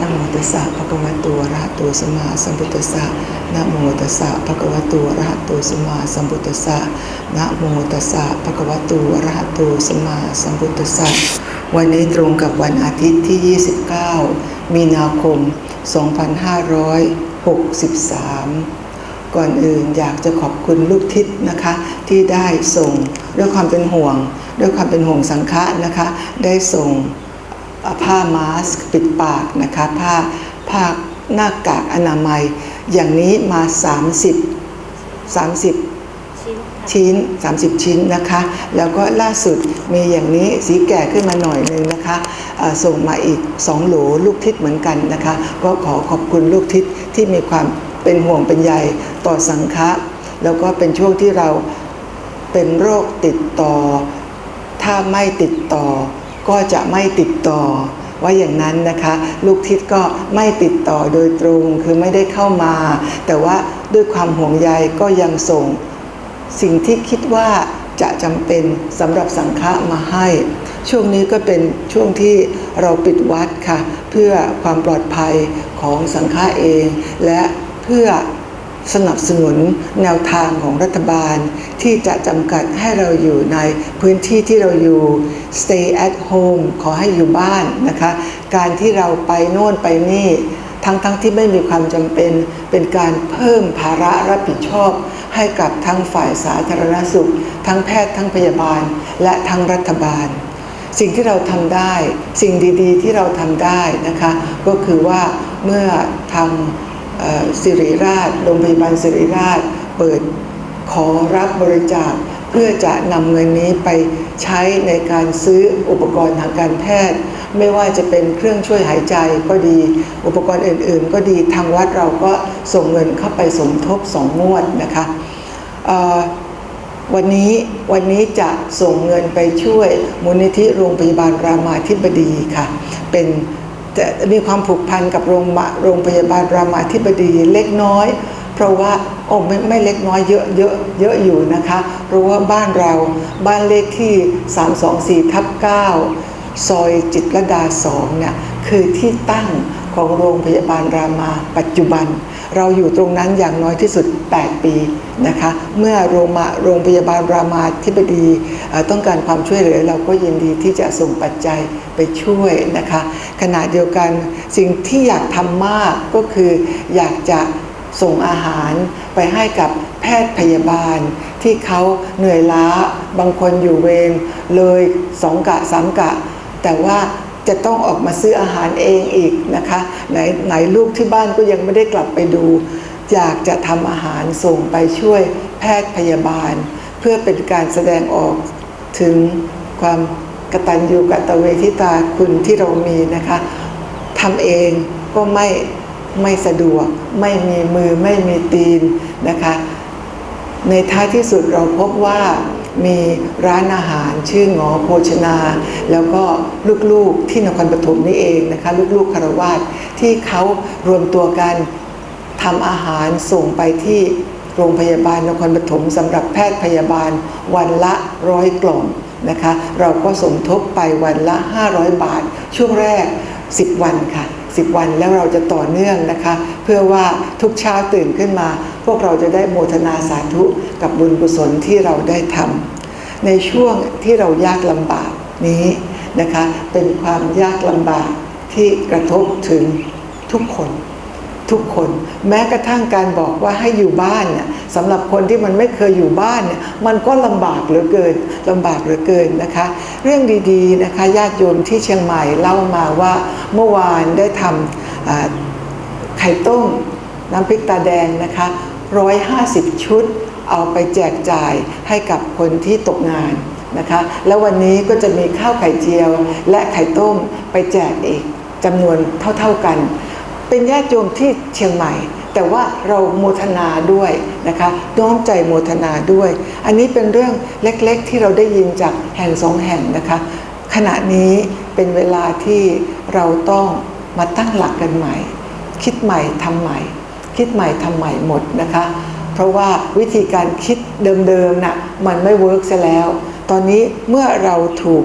นะโมตัสสะภะคะวะโตอะระหะโตสัมมาสัมพุทธัสสะนะโมตัสสะภะคะวะโตอะระหะโตสัมมาสัมพุทธัสสะนะโมตัสสะภะคะวะโตอะระหะโตสัมมาสัมพุทธัสสะวันนี้ตรงกับวันอาทิตย์ที่ 29 มีนาคม 2563 ก่อนอื่นอยากจะขอบคุณลูกทิศนะคะ ที่ได้ส่งด้วยความเป็นห่วง ด้วยความเป็นห่วงสังฆะนะคะ ได้ส่ง ผ้ามาสก์ปิดปากนะคะผ้าผ้าหน้ากากอนามัย อย่างนี้มา 30 30ชิ้นค่ะชิ้น 30 ชิ้นนะคะ แล้วก็ล่าสุดมีอย่างนี้สีแก่ขึ้นมาหน่อยหนึงนะคะเอ่อส่งมาอีก 2 โหลลูกทิศเหมือนกันนะคะ ก็ขอขอบคุณลูกทิศที่มีความเป็นห่วงเป็นใยต่อสังฆะแล้วก็เป็นช่วงที่เราเป็นโรคติดต่อ ถ้าไม่ติดต่อ ก็จะไม่ติดต่อว่าอย่างนั้นนะคะ ลูกทิศก็ไม่ติดต่อโดยตรงคือไม่ได้เข้ามา แต่ว่าด้วยความห่วงใยก็ยังส่ง สิ่งที่คิดว่าจะจำเป็นสำหรับสังฆะมาให้ ช่วงนี้ก็เป็นช่วงที่เราปิดวัดค่ะ เพื่อความปลอดภัยของสังฆะเอง และเพื่อ สนับสนุนแนวทางของรัฐบาล ที่จะจำกัดให้เราอยู่ในพื้นที่ที่เราอยู่ stay at home ขอให้อยู่บ้านนะคะ การที่เราไปโน่นไปนี่ ทั้งๆทที่ไม่มีความจำเป็น เป็นการเพิ่มภาระรับผิดชอบ ให้กับทั้งฝ่ายสาธารณสุข ทั้งแพทย์ทั้งพยาบาล และทั้งรัฐบาล สิ่งที่เราทำได้ สิ่งดีๆ ที่เราทำได้นะคะ ก็คือว่าเมื่อทาง สิริราช โรงพยาบาลสิริราช เปิดขอรับบริจาค เพื่อจะนำเงินนี้ไปใช้ในการซื้ออุปกรณ์ทางการแพทย์ ไม่ว่าจะเป็นเครื่องช่วยหายใจก็ดี อุปกรณ์อื่น ๆ ก็ดีทางวัดเราก็ส่งเงินเข้าไปสมทบสองงวดนะคะวันนี้วันนี้จะส่งเงินไปช่วยมูลนิธิโรงพยาบาลรามาธิบดีค่ะ เป็น จะมีความผูกพันกับโรงโรงพยาบาลรามาธิบดีเล็กน้อย เพราะว่าโอ้ไม่ไม่เล็กน้อยเยอะเยอะเยอะอยู่นะคะเพราะว่าบ้านเราบ้านเลขที่ 324ทับ9ซอยจิตรดา2เนี่ยคือที่ตั้ง ของโรงพยาบาลรามาปัจจุบัน เราอยู่ตรงนั้นอย่างน้อยที่สุด 8 ปีนะคะเมื่อโรงมาโรงพยาบาลรามาธิบดีต้องการความช่วยเหลือเราก็ยินดีที่จะส่งปัจจัยไปช่วยนะคะขณะเดียวกันสิ่งที่อยากทำมากก็คืออยากจะส่งอาหารไปให้กับแพทย์พยาบาล ที่เขาเหนื่อยล้าบางคนอยู่เวรเลยสองกะสามกะ แต่ว่า จะต้องออกมาซื้ออาหารเองอีกนะคะไหนไหนลูกที่บ้านก็ยังไม่ได้กลับไปดู อยากจะทำอาหารส่งไปช่วยแพทย์พยาบาล เพื่อเป็นการแสดงออกถึงความกตัญญูกตเวทิตาคุณที่เรามีนะคะทำเองก็ไม่ไม่สะดวก ไม่มีมือไม่มีตีนนะคะ ในท้ายที่สุดเราพบว่า มีร้านอาหารชื่อหงอโภชนา แล้วก็ลูกๆที่นครปฐมนี่เองนะคะลูกๆคารวาสที่เขารวมตัวกันทำอาหารส่งไปที่โรงพยาบาลนครปฐมสำหรับแพทย์พยาบาลวันละร้อยกล่องนะคะ เราก็สมทบไปวันละ 500 บาท ช่วงแรก 10 วันค่ะ 10 วันแล้วเราจะต่อเนื่องนะคะ เพื่อว่าทุกเช้าตื่นขึ้นมา พวกเราจะได้โมทนาสาธุกับบุญกุศลที่เราได้ทำในช่วงที่เรายากลำบากนี้นะคะ เป็นความยากลำบากที่กระทบถึงทุกคน ทุกคนแม้กระทั่งการบอกว่าให้อยู่บ้านเนี่ยสำหรับคนที่มันไม่เคยอยู่บ้านเนี่ยมันก็ลำบากเหลือเกินลำบากเหลือเกินนะคะ เรื่องดีๆนะคะญาติโยมที่เชียงใหม่เล่ามาว่าเมื่อวานได้ทำไข่ต้มน้ำพริกตาแดงนะคะ150 ชุดเอาไปแจกจ่ายให้กับคนที่ตกงานนะคะแล้ววันนี้ก็จะมีข้าวไข่เจียวและไข่ต้มไปแจกอีกจำนวนเท่าๆกัน เป็นญาติโยมที่เชียงใหม่ แต่ว่าเราโมทนาด้วยนะคะน้อมใจโมทนาด้วย อันนี้เป็นเรื่องเล็กๆ ที่เราได้ยินจากแห่งสองแห่งนะคะ ขณะนี้เป็นเวลาที่เราต้องมาตั้งหลักกันใหม่ คิดใหม่ทำใหม่ คิดใหม่ทำใหม่หมดนะคะ เพราะว่าวิธีการคิดเดิมๆน่ะมันไม่เวิร์กซะแล้ว ตอนนี้เมื่อเราถูก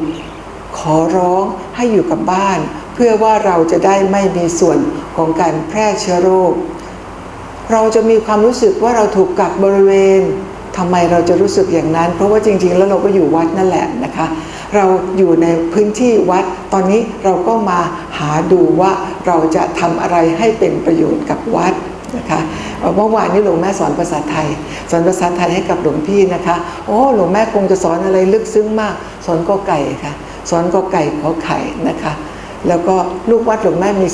ขอร้องให้อยู่กับบ้าน เพื่อว่าเราจะได้ไม่มีส่วน ของการแพร่เชื้อโรค เราจะมีความรู้สึกว่าเราถูกกักบริเวณทำไมเราจะรู้สึกอย่างนั้น เพราะว่าจริง ๆ แล้วเราก็อยู่วัดนั่นแหละนะคะ เราอยู่ในพื้นที่วัด ตอนนี้เราก็มาหาดูว่าเราจะทำอะไรให้เป็นประโยชน์กับวัดนะคะเมื่อวานนี้หลวงแม่สอนภาษาไทย สอนภาษาไทยให้กับหลวงพี่นะคะโอ้หลวงแม่คงจะสอนอะไรลึกซึ้งมาก สอนกอไก่ค่ะ สอนกอไก่ขอไข่นะคะ แล้วก็ลูกวัดหลวงแม่มี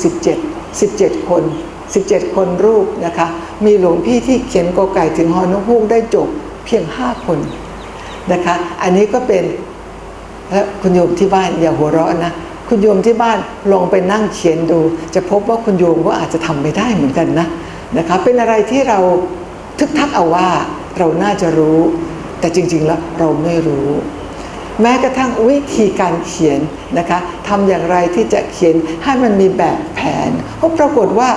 17 17 คน 17 คนรูปนะคะ มีหลวงพี่ที่เขียนกอไก่ถึงฮอนกฮูกได้จบเพียง 5 คนนะคะ อันนี้ก็เป็นและคุณโยมที่บ้านอย่าหัวเราะนะ คุณโยมที่บ้านลองไปนั่งเขียนดู จะพบว่าคุณโยมก็อาจจะทำไม่ได้เหมือนกันนะนะคะเป็นอะไรที่เราทึกทักเอาว่าเราน่าจะรู้ แต่จริงๆแล้วเราไม่รู้ แม้กระทั่งวิธีการเขียนนะคะทำอย่างไรที่จะเขียนให้มันมีแบบแผนเพราะปรากฏว่า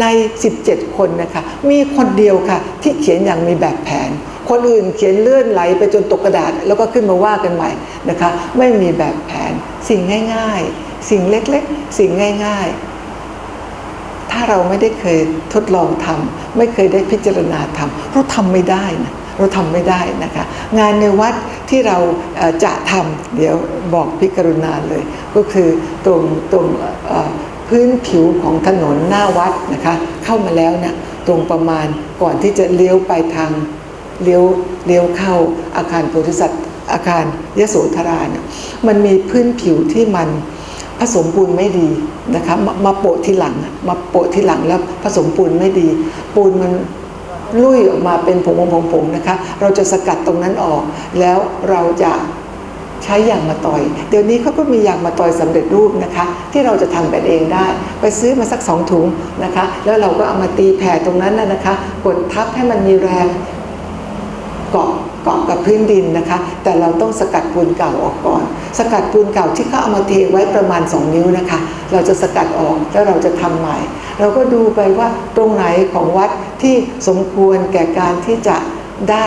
ใน 17 คนนะคะมีคนเดียวค่ะที่เขียนอย่างมีแบบแผน คนอื่นเขียนเลื่อนไหลไปจนตกกระดาษ แล้วก็ขึ้นมาว่ากันใหม่นะคะไม่มีแบบแผนสิ่งง่าย ๆ สิ่งเล็กๆ สิ่งง่าย ๆถ้าเราไม่ได้เคยทดลองทำไม่เคยได้พิจารณาทำเราทำไม่ได้นะ เราทำไม่ได้นะคะ งานในวัดที่เราจะทำเดี๋ยวบอกพิกรุณาเลย ก็คือตรงตรงพื้นผิวของถนนหน้าวัดนะคะ เข้ามาแล้วเนี่ยตรงประมาณก่อนที่จะเลี้ยวไปทางเลี้ยวเลี้ยวเข้าอาคารโพธิสัตว์อาคารยโสธราเนี่ยมันมีพื้นผิวที่มันผสมปูนไม่ดีนะคะมามาโปะที่หลังมาโปะที่หลังแล้วผสมปูนไม่ดี ปูนมัน ลุยออกมาเป็นผงผงๆๆนะคะ เราจะสกัดตรงนั้นออก แล้วเราจะใช้ยางมาต่อย เดี๋ยวนี้เขาก็มียางมาต่อยสำเร็จรูปนะคะ ที่เราจะทำกันเองได้ ไปซื้อมาสักสองถุงนะคะ แล้วเราก็เอามาตีแผ่ตรงนั้นนะคะ กดทับให้มันมีแรงเกาะ กาะกับพื้นดินนะคะ แต่เราต้องสกัดปูนเก่าออกก่อน สกัดปูนเก่าที่เขาเอามาเทไว้ประมาณ 2 นิ้วนะคะ เราจะสกัดออกแล้วเราจะทำใหม่ เราก็ดูไปว่าตรงไหนของวัดที่สมควรแก่การที่จะได้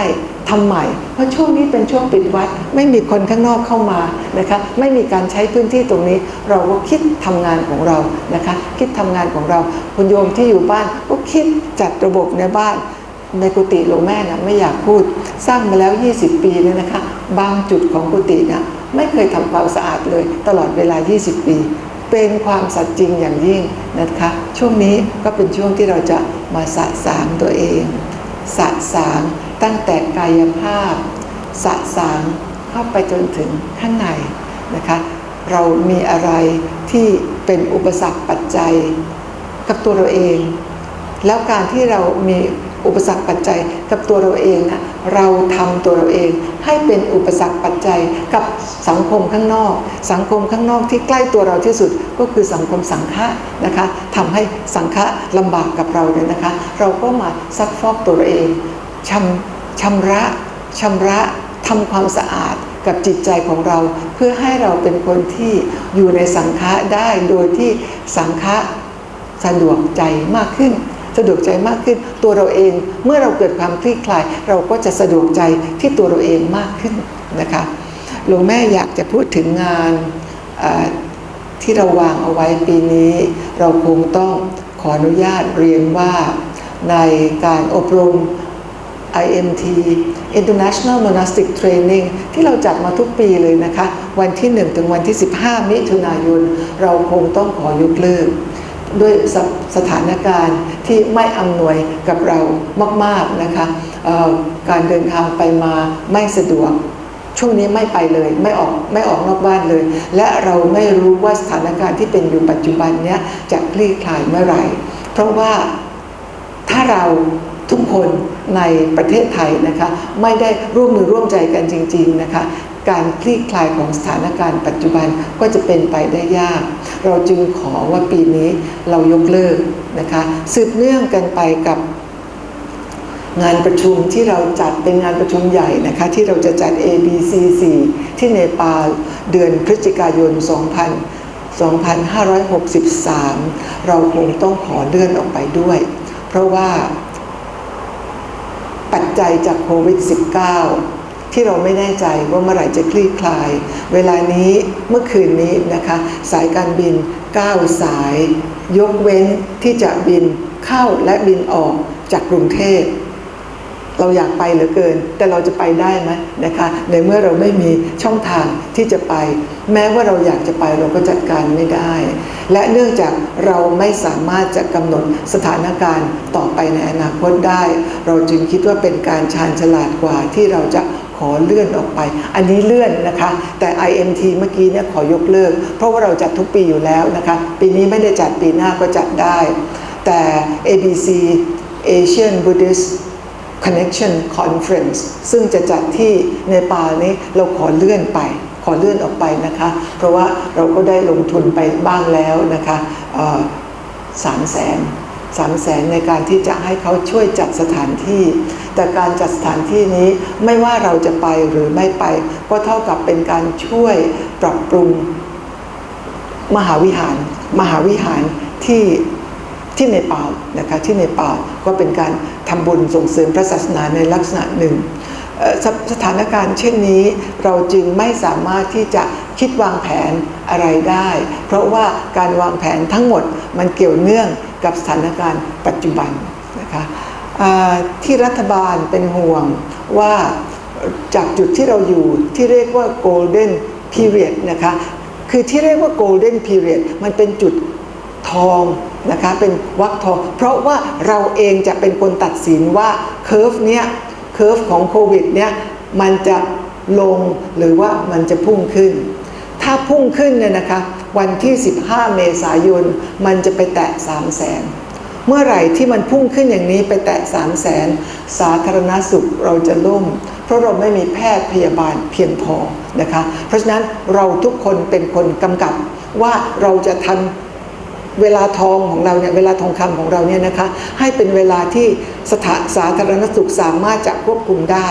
ทำใหม่ เพราะช่วงนี้เป็นช่วงปิดวัด ไม่มีคนข้างนอกเข้ามานะคะ ไม่มีการใช้พื้นที่ตรงนี้ เราก็คิดทำงานของเรานะคะ คิดทำงานของเราคุณโยมที่อยู่บ้านก็คิดจัดระบบในบ้าน ในกุฏิหลวงแม่นะไม่อยากพูด สร้างมาแล้ว 20 ปีเนี่ยนะคะ บางจุดของกุฏินะไม่เคยทำความสะอาดเลย ตลอดเวลา 20 ปี เป็นความสัตย์จริงอย่างยิ่งนะคะ ช่วงนี้ก็เป็นช่วงที่เราจะมาสะสางตัวเอง สะสางตั้งแต่กายภาพ สะสางเข้าไปจนถึงข้างในนะคะ เรามีอะไรที่เป็นอุปสรรคปัจจัยกับตัวเราเอง แล้วการที่เรามี อุปสรรคปัจจัยกับตัวเราเองนะเราทำตัวเราเอง ให้เป็นอุปสรรคปัจจัยกับสังคมข้างนอก สังคมข้างนอกที่ใกล้ตัวเราที่สุดก็คือสังคมสังฆะนะคะทำให้สังฆะลำบากกับเราเนี่ยนะคะ เราก็มาซักฟอกตัวเราเองชำชำระชำระทำความสะอาดกับจิตใจของเรา เพื่อให้เราเป็นคนที่อยู่ในสังฆะได้โดยที่สังฆะสะดวกใจมากขึ้น สะดวกใจมากขึ้น ตัวเราเองเมื่อเราเกิดความคลี่คลาย เราก็จะสะดวกใจที่ตัวเราเองมากขึ้นนะคะหลวงแม่อยากจะพูดถึงงานที่เราวางเอาไว้ปีนี้ เราคงต้องขออนุญาตเรียนว่าในการอบรม IMT International Monastic Training ที่เราจัดมาทุกปีเลยนะคะ วันที่ 1 ถึงวันที่ 15 มิถุนายน เราคงต้องขอยกเลิก ด้วยสสถานการณ์ที่ไม่อำนวยกับเรามาก ๆ นะคะการเดินทางไปมาไม่สะดวก ช่วงนี้ไม่ไปเลยไม่ออกไม่ออกนอกบ้านเลย และเราไม่รู้ว่าสถานการณ์ที่เป็นอยู่ปัจจุบันเนี้ยจะคลี่คลายเมื่อไหร่ เพราะว่าถ้าเรา ทุกคนในประเทศไทยนะคะ ไม่ได้ร่วมมือร่วมใจกันจริง ๆนะคะ การคลี่คลายของสถานการณ์ปัจจุบันก็จะเป็นไปได้ยาก เราจึงขอว่าปีนี้เรายกเลิกนะคะ สืบเนื่องกันไปกับงานประชุมที่เราจัดเป็นงานประชุมใหญ่นะคะที่เราจะจัด ABCC ที่เนปาลเดือนพฤศจิกายน 2000 2563 เราคงต้องขอเลื่อนออกไปด้วย เพราะว่า ปัจจัยจากโควิด -19 ที่เราไม่แน่ใจว่าเมื่อไหร่จะคลี่คลาย เวลานี้เมื่อคืนนี้นะคะ สายการบิน 9 สาย ยกเว้นที่จะบินเข้าและบินออกจากกรุงเทพ เราอยากไปเหลือเกิน แต่เราจะไปได้ไหมนะคะในเมื่อเราไม่มีช่องทางที่จะไป แม้ว่าเราอยากจะไปเราก็จัดการไม่ได้ และเนื่องจากเราไม่สามารถจะกำหนดสถานการณ์ต่อไปในอนาคตได้ เราจึงคิดว่าเป็นการชาญฉลาดกว่าที่เราจะขอเลื่อนออกไป อันนี้เลื่อนนะคะ แต่ IMT เมื่อกี้เนี่ยขอยกเลิก เพราะว่าเราจัดทุกปีอยู่แล้วนะคะ ปีนี้ไม่ได้จัดปีหน้าก็จัดได้ แต่ ABC Asian Buddhist Connection Conference ซึ่งจะจัดที่เนปาลนี้เราขอเลื่อนไป ขอเลื่อนออกไปนะคะ เพราะว่าเราก็ได้ลงทุนไปบ้างแล้วนะคะสามแสนสามแสนในการที่จะให้เขาช่วยจัดสถานที่ แต่การจัดสถานที่นี้ไม่ว่าเราจะไปหรือไม่ไป ก็เท่ากับเป็นการช่วยปรับปรุงมหาวิหาร มหาวิหารที่ที่เนปาลนะคะที่เนปาลก็เป็นการ ทำบุญส่งเสริมพระศาสนาในลักษณะหนึ่งสสถานการณ์เช่นนี้เราจึงไม่สามารถที่จะคิดวางแผนอะไรได้ เพราะว่าการวางแผนทั้งหมดมันเกี่ยวเนื่องกับสถานการณ์ปัจจุบันนะคะที่รัฐบาลเป็นห่วงว่าจากจุดที่เราอยู่ที่เรียกว่า golden period นะคะคือที่เรียกว่า golden period มันเป็นจุด ทองนะคะเป็นวักทอง เพราะว่าเราเองจะเป็นคนตัดสินว่าเคอร์ฟเนี้ยเคอร์ฟของโควิดเนี้ยมันจะลงหรือว่ามันจะพุ่งขึ้น ถ้าพุ่งขึ้นเนี่ยนะคะวันที่ 15 เมษายน มันจะไปแตะ 3 0 0แสนเมื่อไหร่ที่มันพุ่งขึ้นอย่างนี้ไปแตะ 3 0 0แสนสาธารณสุขเราจะล่ม เพราะเราไม่มีแพทย์พยาบาลเพียงพอนะคะ เพราะฉะนั้นเราทุกคนเป็นคนกำกับว่าเราจะทำ เวลาทองของเราเนี่ยเวลาทองคำของเราเนี่ยนะคะ ให้เป็นเวลาที่สถาสาธารณสุขสามารถจะควบคุมได้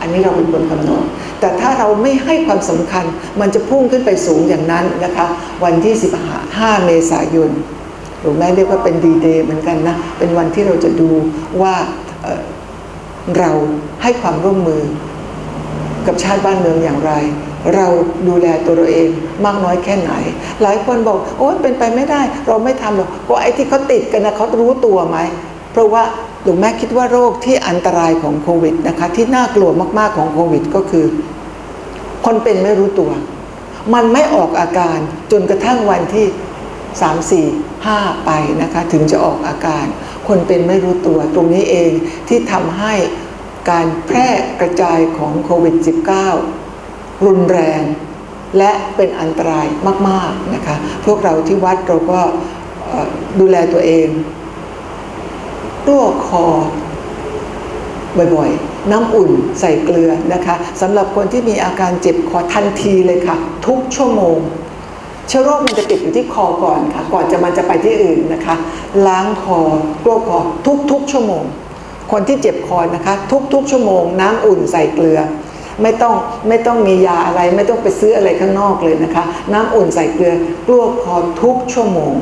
อันนี้เราเป็นคนกำหนด แต่ถ้าเราไม่ให้ความสำคัญมันจะพุ่งขึ้นไปสูงอย่างนั้นนะคะ วันที่ 15 เมษายนหรือแม้เรียกว่าเป็นดีเดย์เหมือนกันนะ เป็นวันที่เราจะดูว่าเเราให้ความร่วมมือกับชาติบ้านเมืองอย่างไร เราดูแลตัวเราเองมากน้อยแค่ไหน หลายคนบอกโอ้ยเป็นไปไม่ได้ เราไม่ทำหรอกก็ไอ้ที่เขาติดกันนะเขารู้ตัวไหม เพราะว่าหลวงแม่คิดว่าโรคที่อันตรายของโควิดนะคะ ที่น่ากลัวมากๆของโควิดก็คือ คนเป็นไม่รู้ตัว มันไม่ออกอาการจนกระทั่งวันที่3 4 5ไปนะคะ ถึงจะออกอาการ คนเป็นไม่รู้ตัวตรงนี้เองที่ทำให้การแพร่กระจายของโควิด -19 รุนแรง และเป็นอันตรายมากๆนะคะพวกเราที่วัดเราก็ดูแลตัวเองรั่วคอบ่อยๆ น้ำอุ่นใส่เกลือนะคะสำหรับคนที่มีอาการเจ็บคอทันทีเลยค่ะ ทุกชั่วโมง เชื้อโรคมันจะติดอยู่ที่คอก่อนค่ะ ก่อนจะมันจะไปที่อื่นนะคะ ล้างคอกลัวคอทุกๆ ชั่วโมง คนที่เจ็บคอนะคะ ทุกๆ ชั่วโมง น้ำอุ่นใส่เกลือ ไม่ต้องไม่ต้องมียาอะไร ไม่ต้องไปซื้ออะไรข้างนอกเลยนะคะ น้ำอุ่นใส่เกลือกลัวคอทุกชั่วโมง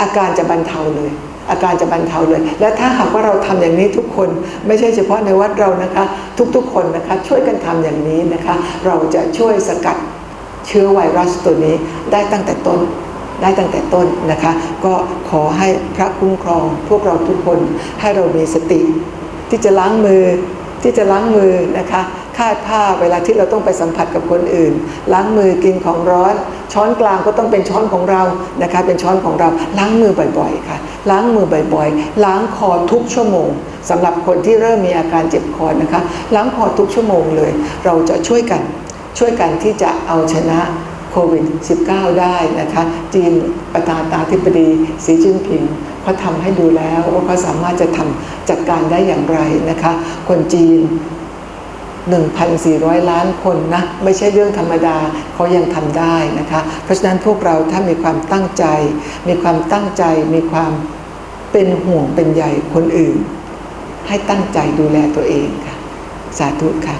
อาการจะบรรเทาเลย อาการจะบรรเทาเลย และถ้าหากว่าเราทำอย่างนี้ทุกคน ไม่ใช่เฉพาะในวัดเรานะคะ ทุกๆคนนะคะ ช่วยกันทำอย่างนี้นะคะ เราจะช่วยสกัดเชื้อไวรัสตัวนี้ได้ตั้งแต่ต้นได้ตั้งแต่ต้นนะคะ ก็ขอให้พระคุ้มครองพวกเราทุกคนให้เรามีสติ ที่จะล้างมือที่จะล้างมือนะคะ คาดผ้าเวลาที่เราต้องไปสัมผัสกับคนอื่น ล้างมือกินของร้อน ช้อนกลางก็ต้องเป็นช้อนของเรานะคะ เป็นช้อนของเราล้างมือบ่อยๆ ค่ะ ล้างมือบ่อยๆ ล้างคอทุกชั่วโมงสำหรับคนที่เริ่มมีอาการเจ็บคอนะคะ ล้างคอทุกชั่วโมงเลย เราจะช่วยกันช่วยกันที่จะเอาชนะโควิด -19 ได้นะคะ จีนประธานาธิบดีสีจิ้นผิงเขาทำให้ดูแล้วว่าเขาสามารถจะทำจัดการได้อย่างไรนะคะ คนจีน 1,400 ล้านคนนะไม่ใช่เรื่องธรรมดาเขายังทำได้นะคะ เพราะฉะนั้นพวกเราถ้ามีความตั้งใจ มีความตั้งใจมีความเป็นห่วงเป็นใยคนอื่น ให้ตั้งใจดูแลตัวเองค่ะ สาธุค่ะ